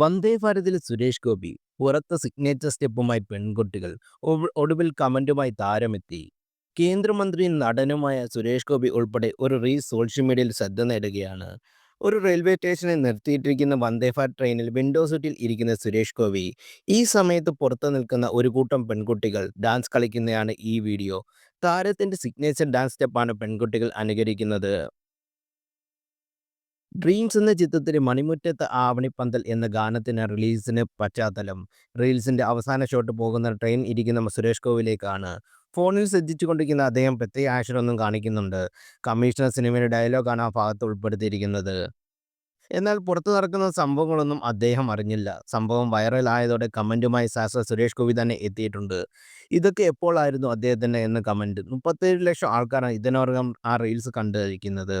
വന്ദേ ഭാരതിൽ സുരേഷ് ഗോപി പുറത്ത് സിഗ്നേച്ചർ സ്റ്റെപ്പുമായി പെൺകുട്ടികൾ ഒടുവിൽ കമന്റുമായി താരമെത്തി. കേന്ദ്രമന്ത്രിയും നടനുമായ സുരേഷ് ഗോപി ഉൾപ്പെടെ ഒരു റീ സോഷ്യൽ മീഡിയയിൽ ശ്രദ്ധ നേടുകയാണ്. ഒരു റെയിൽവേ സ്റ്റേഷനിൽ നിർത്തിയിട്ടിരിക്കുന്ന വന്ദേഭാരത് ട്രെയിനിൽ വിൻഡോ സീറ്റിൽ ഇരിക്കുന്ന സുരേഷ് ഗോപി ഈ സമയത്ത് പുറത്ത് നിൽക്കുന്ന ഒരു കൂട്ടം പെൺകുട്ടികൾ ഡാൻസ് കളിക്കുന്നതാണ് ഈ വീഡിയോ താരത്തിന്റെ സിഗ്നേച്ചർ ഡാൻസ് സ്റ്റെപ്പാണ് പെൺകുട്ടികൾ അനുകരിക്കുന്നത്. ഡ്രീംസ് എന്ന ചിത്രത്തിലെ മണിമുറ്റത്ത് ആവണിപ്പന്തൽ എന്ന ഗാനത്തിന് റിലീസിന് പശ്ചാത്തലം. റീൽസിന്റെ അവസാന ഷോട്ട് പോകുന്ന ട്രെയിൻ ഇരിക്കുന്ന സുരേഷ് ഗോവിലേക്കാണ്. ഫോണിൽ ശ്രദ്ധിച്ചുകൊണ്ടിരിക്കുന്ന അദ്ദേഹം പ്രത്യേക ആക്ഷനൊന്നും കാണിക്കുന്നുണ്ട്. കമ്മീഷണർ സിനിമയുടെ ഡയലോഗാണ് ആ ഭാഗത്ത് ഉൾപ്പെടുത്തിയിരിക്കുന്നത്. എന്നാൽ പുറത്തു നടക്കുന്ന സംഭവങ്ങളൊന്നും അദ്ദേഹം അറിഞ്ഞില്ല. സംഭവം വൈറൽ ആയതോടെ കമന്റുമായി ശാസ്ത്ര സുരേഷ് ഗോപി തന്നെ എത്തിയിട്ടുണ്ട്. ഇതൊക്കെ എപ്പോഴായിരുന്നു അദ്ദേഹത്തിന്റെ എന്ന് കമന്റ് മുപ്പത്തേഴ് ലക്ഷം ആൾക്കാരാണ് ഇതിനോടകം ആ റീൽസ് കണ്ടിരിക്കുന്നത്.